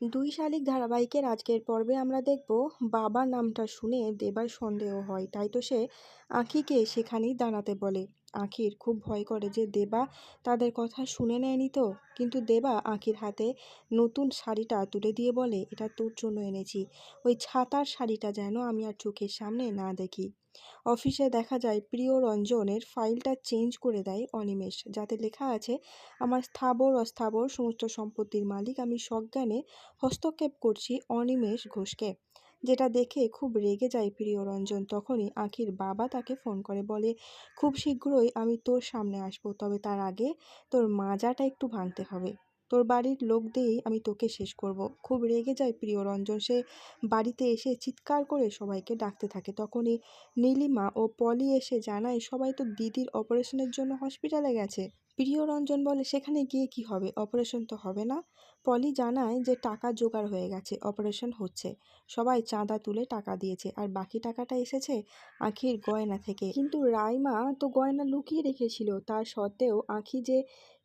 দুই শালিক ধারাবাহিকের আজকের পর্বে আমরা দেখব বাবা নামটা শুনে দেবার সন্দেহ হয়, তাই তো সে আঁখিকে সেখানেই দাঁড়াতে বলে। আঁখির খুব ভয় করে যে দেবা তাদের কথা শুনে নেয়নি তো। কিন্তু দেবা আঁখির হাতে নতুন শাড়িটা তুলে দিয়ে বলে, এটা তোর জন্য এনেছি। ওই ছাতার শাড়িটা যেন আমি আর চোখের সামনে না দেখি। অফিসে দেখা যায় প্রিয় রঞ্জনের ফাইলটা চেঞ্জ করে দেয় অনিমেষ, যাতে লেখা আছে, আমার স্থাবর অস্থাবর সমস্ত সম্পত্তির মালিক, আমি সজ্ঞানে হস্তক্ষেপ করছি অনিমেষ ঘোষকে। যেটা দেখে খুব রেগে যায় প্রিয় রঞ্জন তখনই আখির বাবা তাকে ফোন করে, বলে, খুব শীঘ্রই আমি তোর সামনে আসব, তবে তার আগে তোর মাজাটা একটু ভাঙতে হবে। তোর বাড়ির লোক দিয়েই আমি তোকে শেষ করব। খুব রেগে যায় প্রিয় রঞ্জন সে বাড়িতে এসে চিৎকার করে সবাইকে ডাকতে থাকে। তখনই নীলিমা ও পলি এসে জানায়, সবাই তো দিদির অপারেশনের জন্য হসপিটালে গেছে। প্রিয় রঞ্জন বলে, সেখানে গিয়ে কি হবে? অপারেশন তো হবে না। পলি জানায় যে, টাকা জোগাড় হয়ে গেছে, অপারেশন হচ্ছে। সবাই চাঁদা তুলে টাকা দিয়েছে, আর বাকি টাকাটা এসেছে আখির গয়না থেকে। কিন্তু রাইমা তো গয়না লুকিয়ে রেখেছিল। তার সত্ত্বেও আখি যে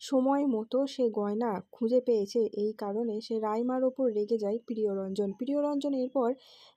সময় মতো সে গয়না খুঁজে পেয়েছে। এই কারণে সে রাইমার ওপর রেগে যায় প্রিয়রঞ্জন। প্রিয়রঞ্জন এরপর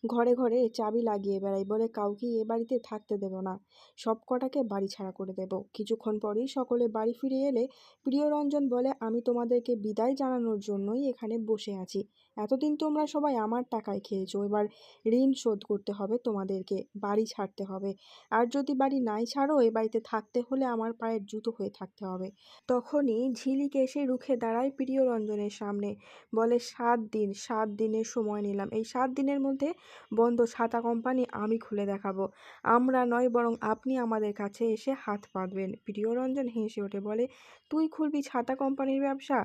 ঘরে ঘরে চাবি লাগিয়ে বেড়ায়, বলে কাউকে এ বাড়িতে থাকতে দেব না। সব কটাকে বাড়ি ছাড়া করে দেব। কিছুক্ষণ পরেই সকলে বাড়ি ফিরে এলে প্রিয়রঞ্জন বলে, আমি তোমাদেরকে বিদায় জানানোর জন্যই এখানে বসে আছি। এতদিন তোমরা সবাই আমার টাকায় খেয়েছো। এবার ঋণ শোধ করতে হবে তোমাদেরকে, বাড়ি ছাড়তে হবে। আর যদি বাড়ি নাই ছাড়ো, এ বাড়িতে থাকতে হলে আমার পায়ের জুতো হয়ে থাকতে হবে। তখনই ঝিলিক এসে রুখে দাঁড়ায় প্রিয় রঞ্জনের সামনে। বলে, সাত দিন, সাত দিনের সময় নিলাম। এই সাত দিনের মধ্যে বন্ধ ছাতা কোম্পানি আমি খুলে দেখাবো। আমরা নয়, বরং আপনি আমাদের কাছে এসে হাত পাতবেন প্রিয় রঞ্জন হেসে ওঠে। বলে, তুই খুলবি ছাতা কোম্পানির ব্যবসা?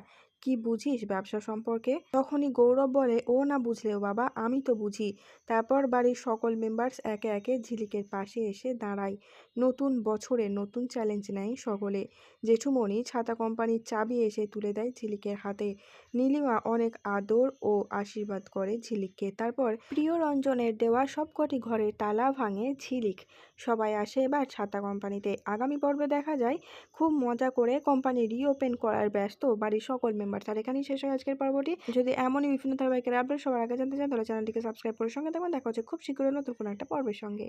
কি বুঝিস ব্যবসা সম্পর্কে? তখনই গৌরব বলে, ও না বুঝলেও বাবা, আমি তো বুঝি। তারপর বাড়ির সকল মেম্বার্স একে একে ঝিলিকের পাশে এসে দাঁড়ায়। নতুন বছরে নতুন চ্যালেঞ্জ নেয় সকলে। জেঠুমণি ছাতা কোম্পানির চাবি এসে তুলে দেয় ঝিলিকের হাতে। নীলিমা অনেক আদর ও আশীর্বাদ করে ঝিলিককে। তারপর প্রিয় রঞ্জনের দেওয়া সবকটি ঘরের তালা ভাঙে ঝিলিক। সবাই আসে এবার ছাতা কোম্পানিতে আগামী পর্বে দেখা যায়, খুব মজা করে কোম্পানি রিওপেন করার ব্যস্ত বাড়ির সকল মেম্বার তার এখানেই শেষ হয় আজকের পর্বটি। যদি এমনই বিভিন্ন ধারাবাহিকের আপডেট সবার আগে জানতে চান, তাহলে চ্যানেলটিকে সাবস্ক্রাইব করে সঙ্গে থাকবেন দেখা হচ্ছে খুব শীঘ্রই নতুন কোনো একটা পর্বের সঙ্গে।